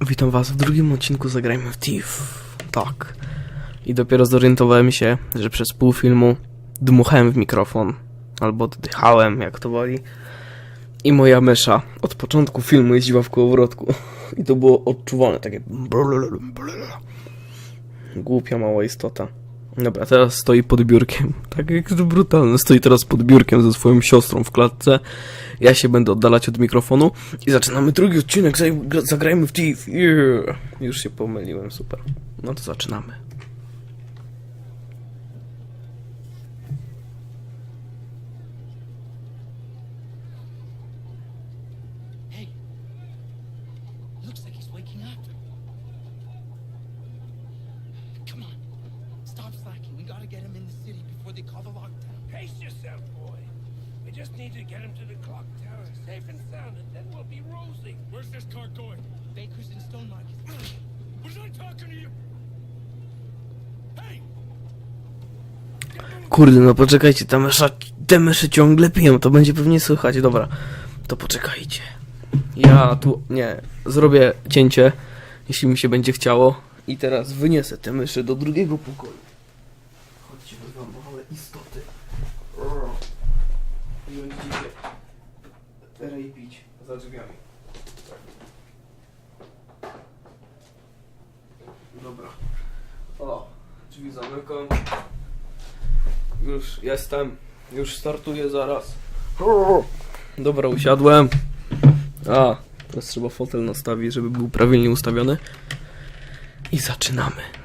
Witam was w drugim odcinku Zagrajmy w Thief. Tak. I dopiero zorientowałem się, że przez pół filmu dmuchałem w mikrofon. Albo oddychałem, jak to woli. I moja mysza od początku filmu jeździła w kołowrotku. I to było odczuwalne, takie... Głupia mała istota. Dobra, teraz stoi pod biurkiem. Tak jak to brutalne. Stoi teraz pod biurkiem ze swoją siostrą w klatce. Ja się będę oddalać od mikrofonu i zaczynamy drugi odcinek. Zagrajmy w Thief. Yeah. Już się pomyliłem, super. No to zaczynamy. Stop slacking. We gotta get him in the city before they call the lockdown. Pace yourself, boy. We just need to get him to the clock tower safe and sound, and then we'll be rosy. Where's this car going? Baker's in Stone Market. Was I talking to you? Hey! Kurde, no poczekajcie, te myszy, te myszy ciągle piją, to będzie pewnie słychać. Dobra, to poczekajcie. Ja tu, nie, zrobię cięcie, jeśli mi się będzie chciało. I teraz wyniesę te myszy do drugiego pokoju. I będziecie rejpić za drzwiami. Dobra. O, drzwi zamykam. Już jestem. Już startuję zaraz. Dobra, usiadłem. A, teraz trzeba fotel nastawić, żeby był prawidłnie ustawiony. I zaczynamy.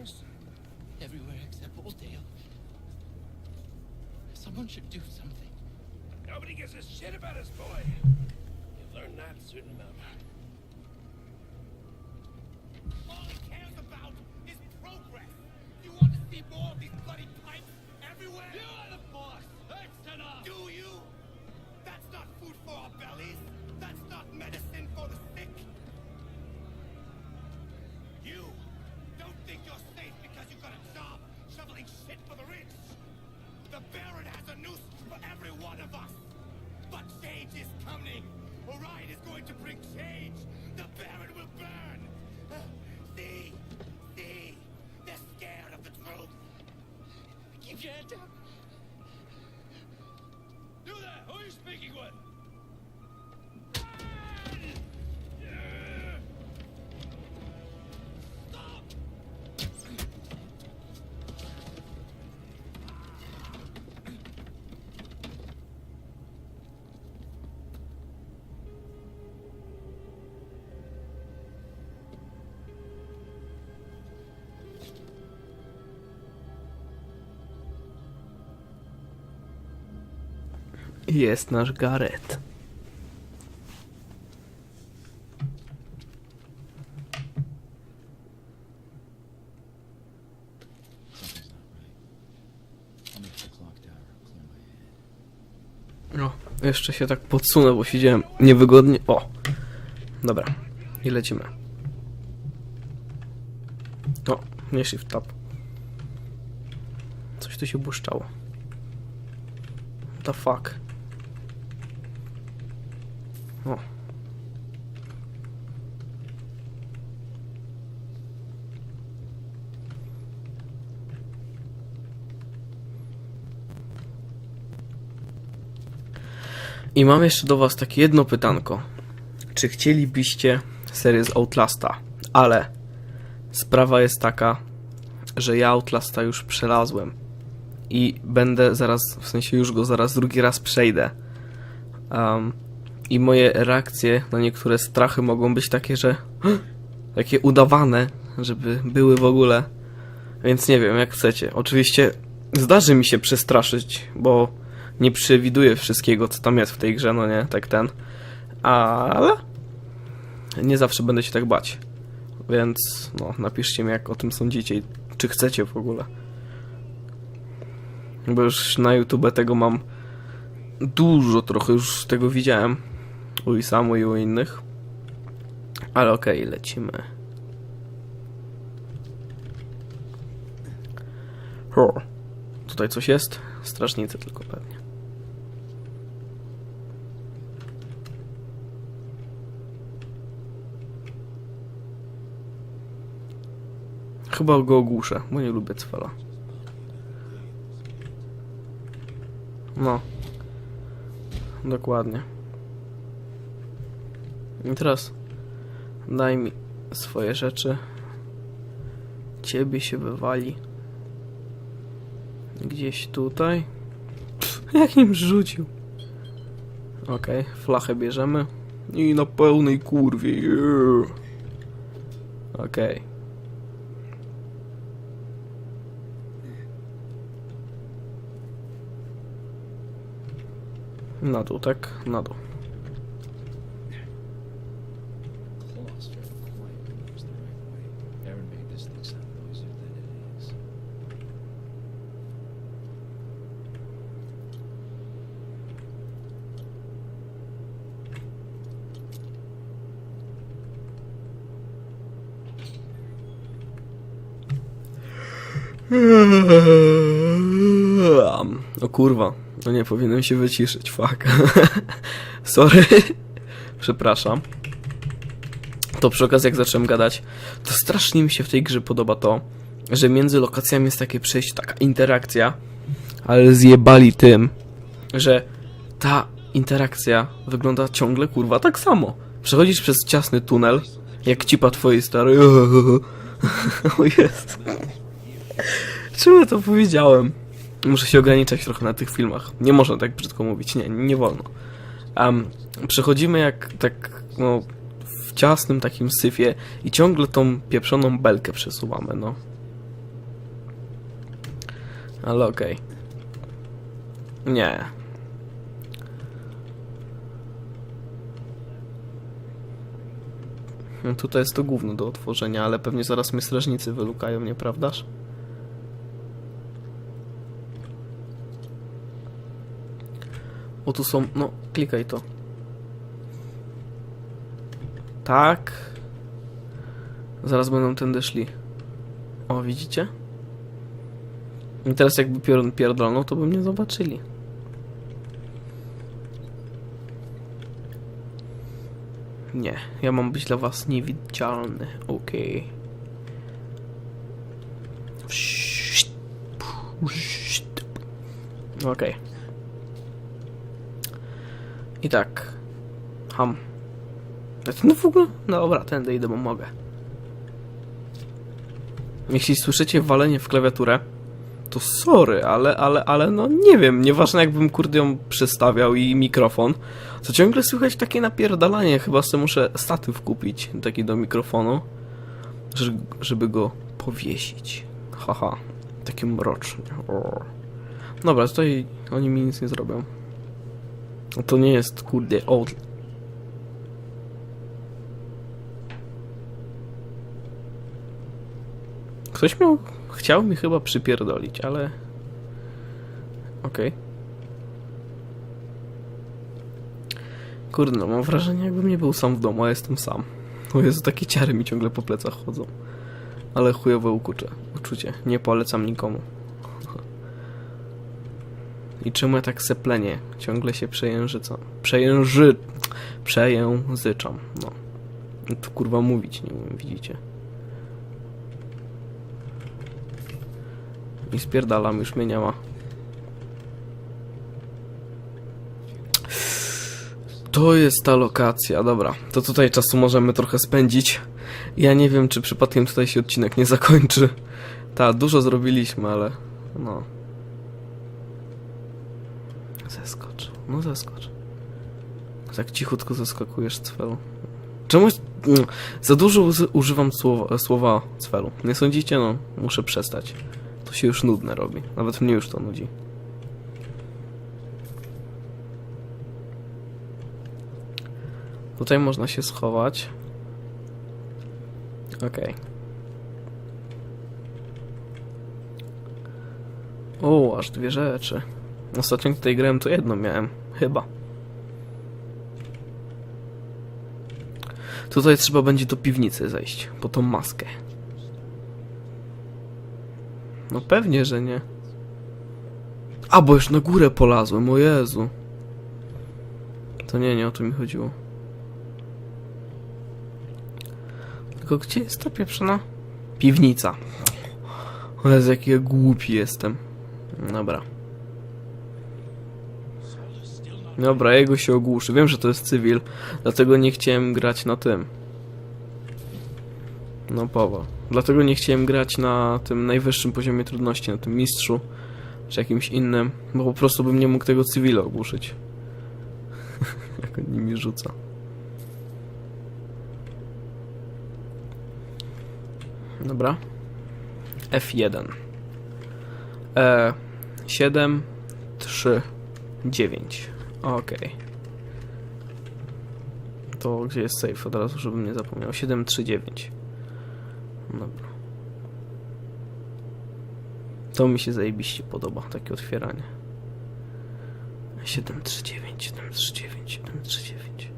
Worse. Everywhere except Oldale. Someone should do something. Nobody gives a shit about us, boy. You'll learn that soon enough. Coming! Orion is going to bring change! The Baron will burn! See? See? They're scared of the truth! Keep your head down. Jest nasz Gareth. No, jeszcze się tak podsunę, bo siedziałem niewygodnie. O! Dobra, i lecimy. O, nie shift tab. Coś tu się błyszczało. What the fuck? O. I mam jeszcze do was takie jedno pytanko. Czy chcielibyście serię z Outlasta? Ale sprawa jest taka, że ja Outlasta już przelazłem i będę zaraz, w sensie już go zaraz drugi raz przejdę. Um, I moje reakcje na niektóre strachy mogą być takie, że takie udawane, żeby były w ogóle. Więc nie wiem, jak chcecie. Oczywiście zdarzy mi się przestraszyć, bo nie przewiduję wszystkiego, co tam jest w tej grze, no nie, tak ten. Ale nie zawsze będę się tak bać. Więc no, napiszcie mi, jak o tym sądzicie i czy chcecie w ogóle. Bo już na YouTube tego mam dużo, trochę już tego widziałem. U Isamu i u innych. Ale okej, lecimy. O, tutaj coś jest? Strażnicy tylko pewnie. Chyba go ogłuszę, bo nie lubię cwela. No. Dokładnie. I teraz daj mi swoje rzeczy. Ciebie się wywali. Gdzieś tutaj. Pff, jak nim rzucił. Okej, flachę bierzemy. I na pełnej kurwie. yeah. Okej. Na dół, tak? Na dół. O kurwa, no nie powinienem się wyciszyć, fuck. Sorry. Przepraszam. To przy okazji jak zacząłem gadać, to strasznie mi się w tej grze podoba to, że między lokacjami jest takie przejście, taka interakcja, ale zjebali tym, że ta interakcja wygląda ciągle kurwa tak samo. Przechodzisz przez ciasny tunel, jak cipa twojej starej. O jest. Czemu to powiedziałem? Muszę się ograniczać trochę na tych filmach. Nie można tak brzydko mówić, nie, nie wolno. Um, przechodzimy jak tak, no, w ciasnym takim syfie i ciągle tą pieprzoną belkę przesuwamy, no. Ale okej. Nie. No tutaj jest to gówno do otworzenia, ale pewnie zaraz mnie strażnicy wylukają, nieprawdaż? O, tu są... No, klikaj to. Tak. Zaraz będą tędy szli. O, widzicie? I teraz jakby pior pierdolną, to by mnie zobaczyli. Nie, ja mam być dla was niewidzialny. Okej. Okej. I tak. Ham. No w ogóle? No dobra, tędy idę, bo mogę. Jeśli słyszycie walenie w klawiaturę, to sorry, ale, ale, ale no nie wiem, nieważne jakbym kurde ją przestawiał i mikrofon, to ciągle słychać takie napierdalanie, chyba sobie muszę statyw kupić, taki do mikrofonu, że- żeby go powiesić. Haha, taki mroczny. O. Dobra, tutaj oni mi nic nie zrobią. To nie jest kurde out. Ktoś miał, chciał mi chyba przypierdolić, ale... Okej. Kurde, no mam wrażenie jakbym nie był sam w domu, a jestem sam. O Jezu, takie ciary mi ciągle po plecach chodzą. Ale chujowe ukucze. uczucie. Nie polecam nikomu. I czemu ja tak seplenię? Ciągle się przejężycam. Przejęży... Przejęzyczam, no. No To kurwa mówić nie umiem, widzicie. I spierdalam, już mnie nie ma. To jest ta lokacja, dobra. To tutaj czasu możemy trochę spędzić. Ja nie wiem, czy przypadkiem tutaj się odcinek nie zakończy. Ta, dużo zrobiliśmy, ale... No. No zeskocz. Tak cichutko zeskakujesz cwelu. Czemuś... mm, Za dużo używam słowa, słowa cwelu. Nie sądzicie? No, muszę przestać. To się już nudne robi. Nawet mnie już to nudzi. Tutaj można się schować. Okej. O, aż dwie rzeczy. Ostatnio tutaj grałem to jedno miałem. Chyba. Tutaj trzeba będzie do piwnicy zejść. Po tą maskę. No pewnie, że nie. A, bo już na górę polazłem, o Jezu. To nie, nie o to mi chodziło. Tylko gdzie jest ta pieprzona? Piwnica. O Jezu, jaki ja głupi jestem. Dobra. Dobra, jego się ogłuszy. Wiem, że to jest cywil, dlatego nie chciałem grać na tym. No Paweł. Dlatego nie chciałem grać na tym najwyższym poziomie trudności, na tym mistrzu, czy jakimś innym, bo po prostu bym nie mógł tego cywila ogłuszyć. Jak on nimi rzuca. Dobra. F1. E 7 3 9. Okej. To gdzie jest safe od razu, żebym nie zapomniał. 7 3 9. Dobra. To mi się zajebiście podoba, takie otwieranie. 7 3 9 7 3 9 7 3 9.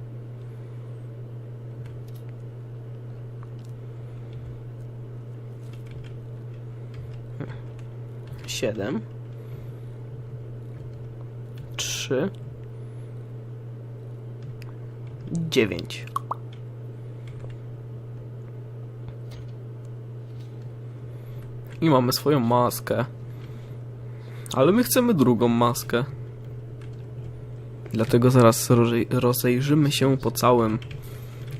Siedem. Trzy. Dziewięć. I mamy swoją maskę. Ale my chcemy drugą maskę. Dlatego zaraz rozej- rozejrzymy się po całym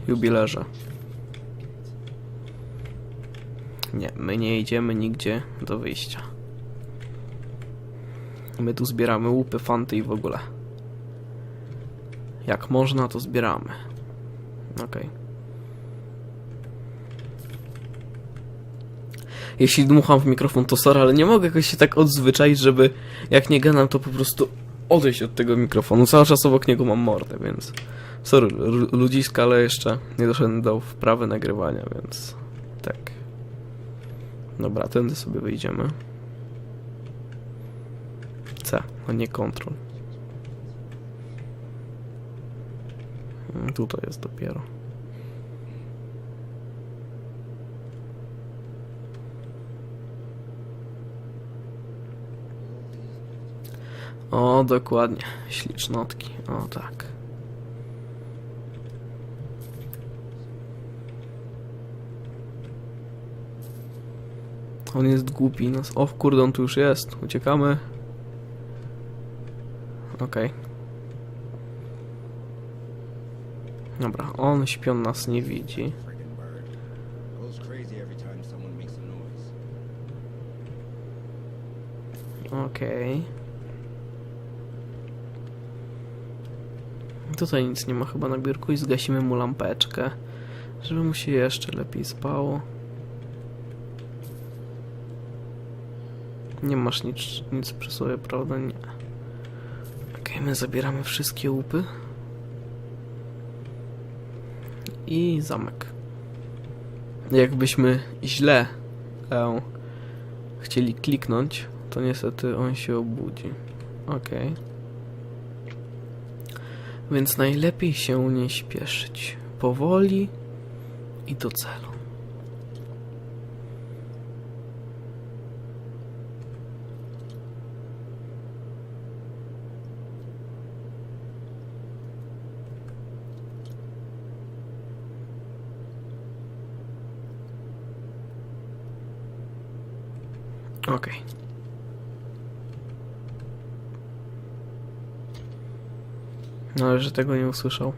jubilerze. Nie, my nie idziemy nigdzie do wyjścia. My tu zbieramy łupy, fanty i w ogóle. Jak można, to zbieramy. Okej. Jeśli dmucham w mikrofon, to sorry, ale nie mogę jakoś się tak odzwyczaić, żeby jak nie gadam, to po prostu odejść od tego mikrofonu. Cały czas obok niego mam mordę, więc sorry, ludziska, ale jeszcze nie doszedłem do wprawy nagrywania, więc tak. Dobra, tędy sobie wyjdziemy. C, a nie kontrol. Tutaj jest dopiero. O, dokładnie. Ślicznotki. O, tak. On jest głupi. Nas... O, kurde, on tu już jest. Uciekamy. Okej. Dobra, on śpią nas nie widzi. Okej. Tutaj nic nie ma chyba na biurku i zgasimy mu lampeczkę, żeby mu się jeszcze lepiej spało. Nie masz nic, nic przy sobie, prawda? Nie. Okej, my zabieramy wszystkie łupy. I zamek. Jakbyśmy źle e, chcieli kliknąć, to niestety on się obudzi. Okej. Więc najlepiej się nie śpieszyć. Powoli i do celu. Okej. No, ale że tego nie usłyszał.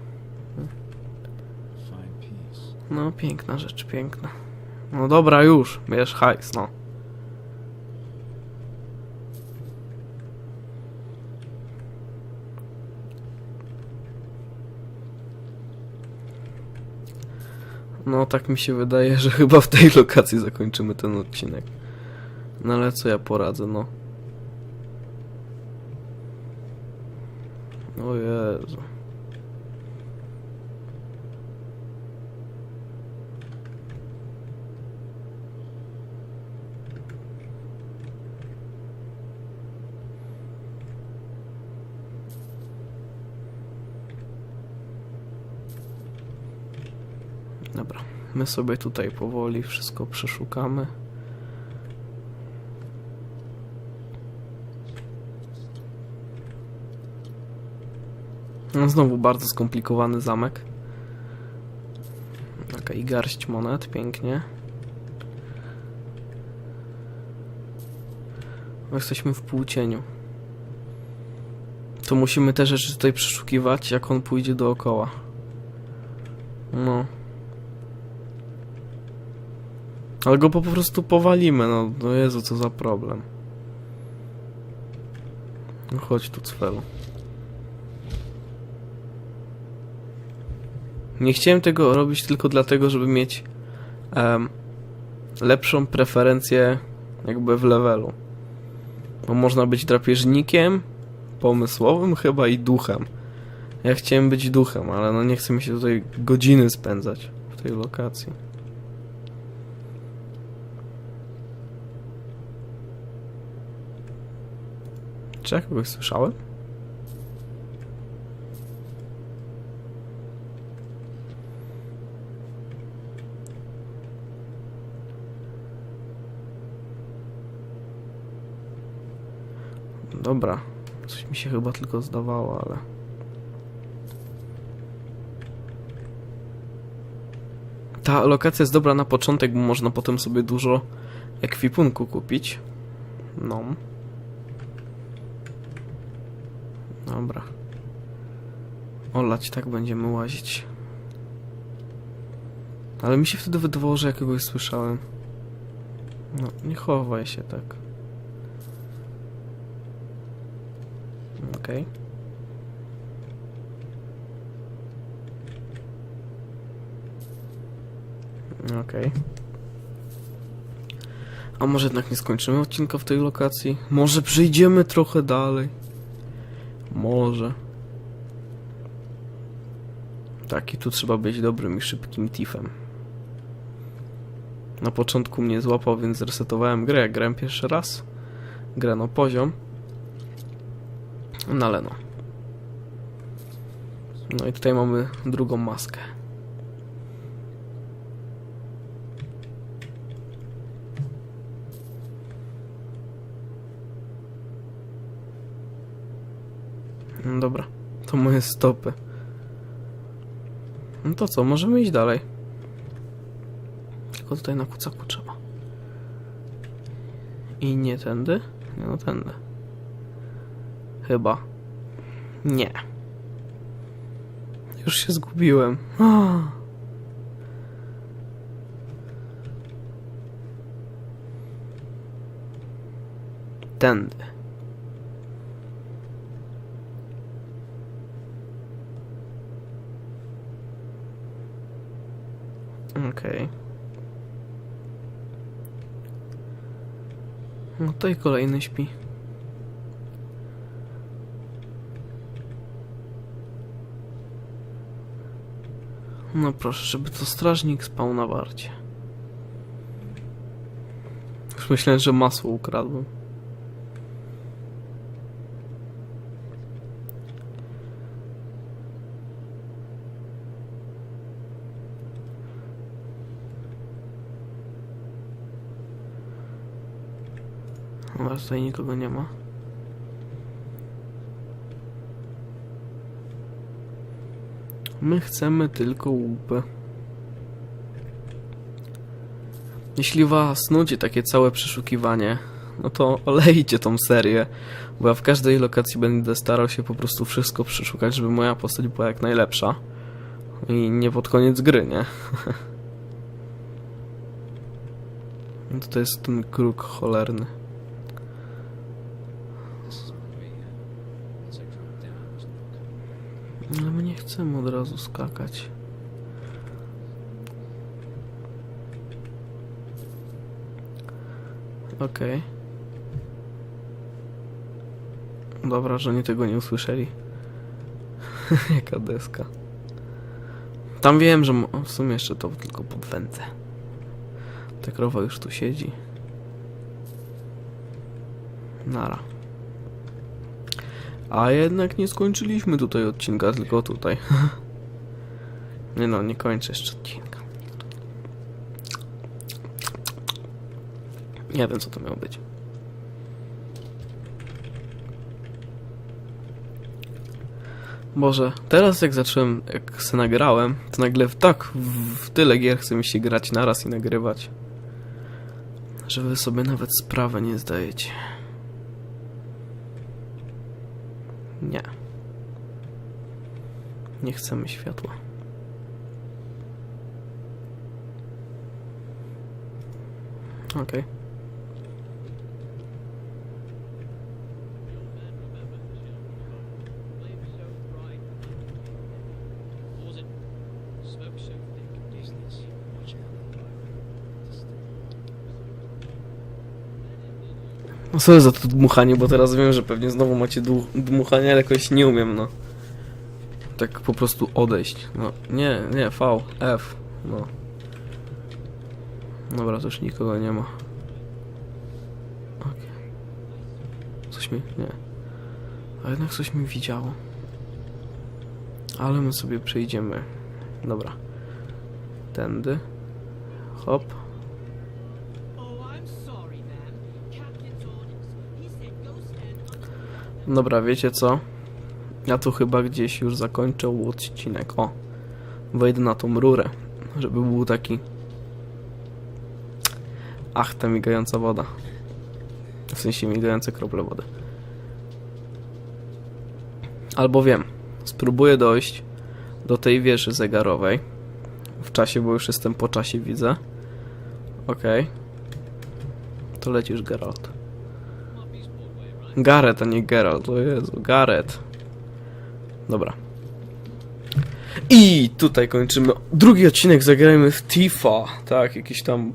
No, piękna rzecz, piękna. No dobra, już, bierz hajs, no. No, tak mi się wydaje, że chyba w tej lokacji zakończymy ten odcinek. No ale co ja poradzę, no. O Jezu. Dobra, my sobie tutaj powoli wszystko przeszukamy. No, znowu bardzo skomplikowany zamek. Taka i garść monet, pięknie. Jesteśmy w półcieniu. To musimy te rzeczy tutaj przeszukiwać, jak on pójdzie dookoła. No. Ale go po prostu powalimy, no. No Jezu, co za problem. No chodź tu, Cfelu. Nie chciałem tego robić tylko dlatego, żeby mieć em, lepszą preferencję jakby w levelu. Bo można być drapieżnikiem, pomysłowym chyba i duchem. Ja chciałem być duchem, ale no nie chcę mi się tutaj godziny spędzać w tej lokacji. Czy ja kogoś słyszałem? Dobra. Coś mi się chyba tylko zdawało, ale... Ta lokacja jest dobra na początek, bo można potem sobie dużo ekwipunku kupić. No. Dobra. Olać, tak będziemy łazić. Ale mi się wtedy wydawało, że jakiegoś słyszałem. No, nie chowaj się tak. Okej. Okej. A może jednak nie skończymy odcinka w tej lokacji? Może przejdziemy trochę dalej? Może. Tak, i tu trzeba być dobrym i szybkim tifem. Na początku mnie złapał, więc zresetowałem grę. Grałem pierwszy raz. Grę no poziom. No ale no. No i tutaj mamy drugą maskę. No dobra, to moje stopy. No to co, możemy iść dalej. Tylko tutaj na kucaku trzeba. I nie tędy? Nie no tędy. Chyba. Nie. Już się zgubiłem. Tędy. Okej. No to i kolejny śpi. No proszę, żeby to strażnik spał na warcie. Już myślałem, że masło ukradłem. Chyba tutaj nikogo nie ma. My chcemy tylko łupy. Jeśli was nudzi takie całe przeszukiwanie, no to olejcie tą serię, bo ja w każdej lokacji będę starał się po prostu wszystko przeszukać, żeby moja postać była jak najlepsza. I nie pod koniec gry, nie? No to, jest ten kruk cholerny. This is where we, uh, once I drop down, there's no coming. Ale my nie chcemy od razu skakać. Okej. Dobra, że oni tego nie usłyszeli. Jaka deska. Tam wiem, że w sumie jeszcze to tylko pod wędce. Ta krowa już tu siedzi. Nara. A jednak nie skończyliśmy tutaj odcinka, tylko tutaj. nie no, nie kończę jeszcze odcinka. Nie wiem, co to miało być. Boże, teraz jak zacząłem, jak se nagrałem, to nagle w tak w, w tyle gier chce mi się grać naraz i nagrywać, że wy sobie nawet sprawę nie zdajecie. Nie. Nie chcemy światła. Okej. What No sorry za to dmuchanie, bo teraz wiem, że pewnie znowu macie dmu- dmuchanie, ale jakoś nie umiem, no. Tak po prostu odejść. No, nie, nie, V, F, no. Dobra, to już nikogo nie ma. Okej. Coś mi, nie. A jednak coś mi widziało. Ale my sobie przejdziemy. Dobra. Tędy. Hop. Dobra, wiecie co? Ja tu chyba gdzieś już zakończę odcinek. O, wejdę na tą rurę, żeby był taki... Ach, ta migająca woda. W sensie migające krople wody. Albo wiem, spróbuję dojść do tej wieży zegarowej. W czasie, bo już jestem po czasie, widzę. Okej. To lecisz, Geralt. Gareth, a nie Geralt, o Jezu, Gareth. Dobra. I tutaj kończymy drugi odcinek, zagrajmy w Tifa. Tak, jakiś tam,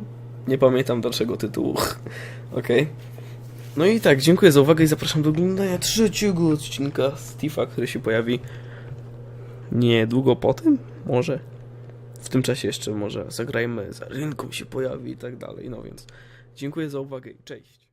nie pamiętam dalszego tytułu. Okej. No i tak, dziękuję za uwagę i zapraszam do oglądania trzeciego odcinka z Tifa, który się pojawi niedługo po tym, może. W tym czasie jeszcze może zagrajmy, za rynką się pojawi i tak dalej, no więc dziękuję za uwagę i cześć.